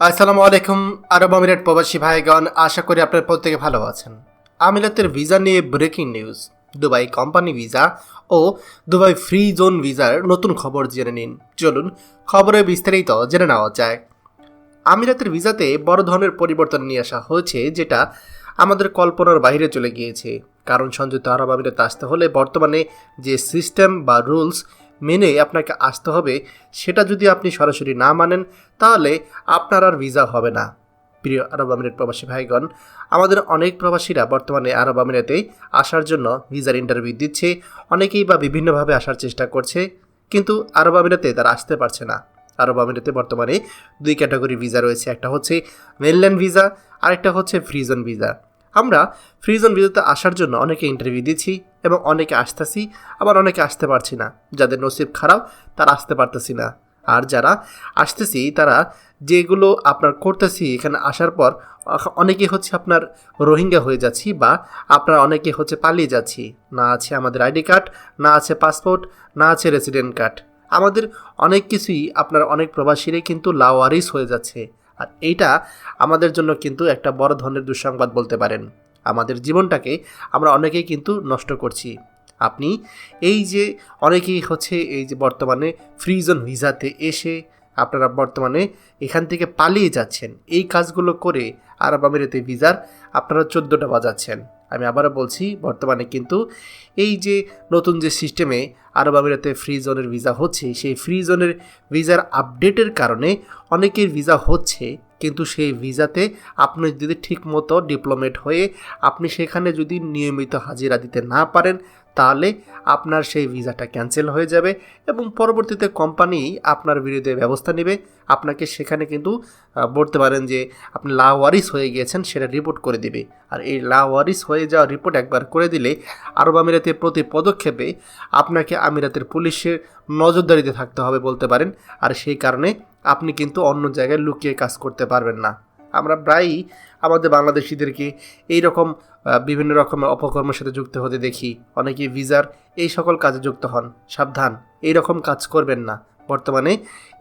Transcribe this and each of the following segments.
আসসালামু আলাইকুম, আরব আমিরাত প্রবাসী ভাইগণ, আশা করি আপনার প্রত্যেকে ভালো আছেন। আমিরাতের ভিসা নিয়ে breaking news Dubai company visa ও দুবাই ফ্রি জোন ভিসার নতুন খবর জেনে নিন। চলুন খবরে বিস্তারিত জেনে নেওয়া যায় আমিরাতের ভিসাতে বড় ধরনের পরিবর্তন নিয়ে আসা হয়েছে, যেটা আমাদের কল্পনার বাইরে চলে গিয়েছে। কারণ সংযুক্ত আরব আমিরাতে আসতে হলে বর্তমানে যে সিস্টেম বা রুলস মেনে আপনাকে আসতে হবে, সেটা যদি আপনি সরাসরি না মানেন, তাহলে আপনার আর ভিসা হবে না। প্রিয় আরব আমিরাত প্রবাসী ভাইগণ, আমাদের অনেক প্রবাসীরা বর্তমানে আরব আমিরাতে আসার জন্য ভিসার ইন্টারভিউ দিচ্ছে, অনেকেই বা বিভিন্নভাবে আসার চেষ্টা করছে, কিন্তু আরব আমিরাতে তারা আসতে পারছে না। আরব আমিরাতে বর্তমানে দুই ক্যাটাগরি ভিসা রয়েছে, একটা হচ্ছে মেনল্যান্ড ভিসা, আরেকটা হচ্ছে ফ্রিজন ভিসা। আমরা ফ্রিজন ভিসাতে আসার জন্য অনেকে ইন্টারভিউ দিচ্ছি এবং অনেকে আসতেছি, আবার অনেকে আসতে পারছি না। যাদের নসিব খারাপ, তারা আসতে পারতেছি না। আর যারা আসতেছি, তারা যেগুলো আপনার করতেছি এখানে আসার পর অনেকে হচ্ছে আপনার রোহিঙ্গা হয়ে যাচ্ছি বা আপনার অনেকে হচ্ছে পালিয়ে যাচ্ছি। না আছে আমাদের আইডি কার্ড, না আছে পাসপোর্ট, না আছে রেসিডেন্ট কার্ড। আমাদের অনেক কিছুই আপনার অনেক প্রবাসীরাই কিন্তু লাওয়ারিস হয়ে যাচ্ছে। আর এইটা আমাদের জন্য কিন্তু একটা বড় ধরনের দুঃসংবাদ বলতে পারেন। আমাদের জীবনটাকে আমরা অনেকেই কিন্তু নষ্ট করছি। আপনি এই যে অনেকেই হচ্ছে এই যে বর্তমানে ফ্রিজন ভিসাতে এসে আপনারা বর্তমানে এখান থেকে পালিয়ে যাচ্ছেন। এই কাজগুলো করে আরব আমিরাতে ভিসার আপনারা চোদ্দোটা বাজাচ্ছেন। আমি আবারও বলছি, বর্তমানে কিন্তু এই যে নতুন যে সিস্টেমে আরব আমিরাতে ফ্রি জোনের ভিসা হচ্ছে, সেই ফ্রি জোনের ভিসার আপডেটের কারণে অনেকের ভিসা হচ্ছে। কিন্তু সেই ভিসাতে আপনি যদি ঠিকমতো ডিপ্লোমেট হয়ে আপনি সেখানে যদি নিয়মিত হাজিরা দিতে না পারেন, তাহলে আপনার সেই ভিসাটা ক্যান্সেল হয়ে যাবে এবং পরবর্তীতে কোম্পানি আপনার বিরুদ্ধে ব্যবস্থা নেবে। আপনাকে সেখানে কিন্তু বলতে পারেন যে আপনি লাওয়ারিস হয়ে গিয়েছেন, সেটা রিপোর্ট করে দিবে। আর এই লাওয়ারিস হয়ে যাওয়া রিপোর্ট একবার করে দিলে আরব আমিরাতের প্রতি পদক্ষেপে আপনাকে আমিরাতের পুলিশের নজরদারিতে থাকতে হবে বলতে পারেন। আর সেই কারণে আপনি কিন্তু অন্য জায়গায় লুকিয়ে কাজ করতে পারবেন না। আমরা প্রায়ই আমাদের বাংলাদেশিদেরকে এই রকম বিভিন্ন রকমের অপকর্মের সাথে যুক্ত হতে দেখি। অনেকে ভিসার এই সকল কাজে যুক্ত হন। সাবধান এই রকম কাজ করবেন না। বর্তমানে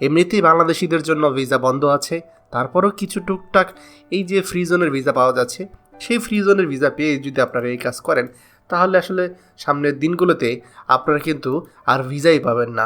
এমনিতেই বাংলাদেশিদের জন্য ভিসা বন্ধ আছে। তারপরও কিছু টুকটাক এই যে ফ্রি জোনের ভিসা পাওয়া যাচ্ছে, সেই ফ্রি জোনের ভিসা পেয়ে যদি আপনারা এই কাজ করেন, তাহলে আসলে সামনের দিনগুলোতে আপনারা কিন্তু আর ভিসাই পাবেন না।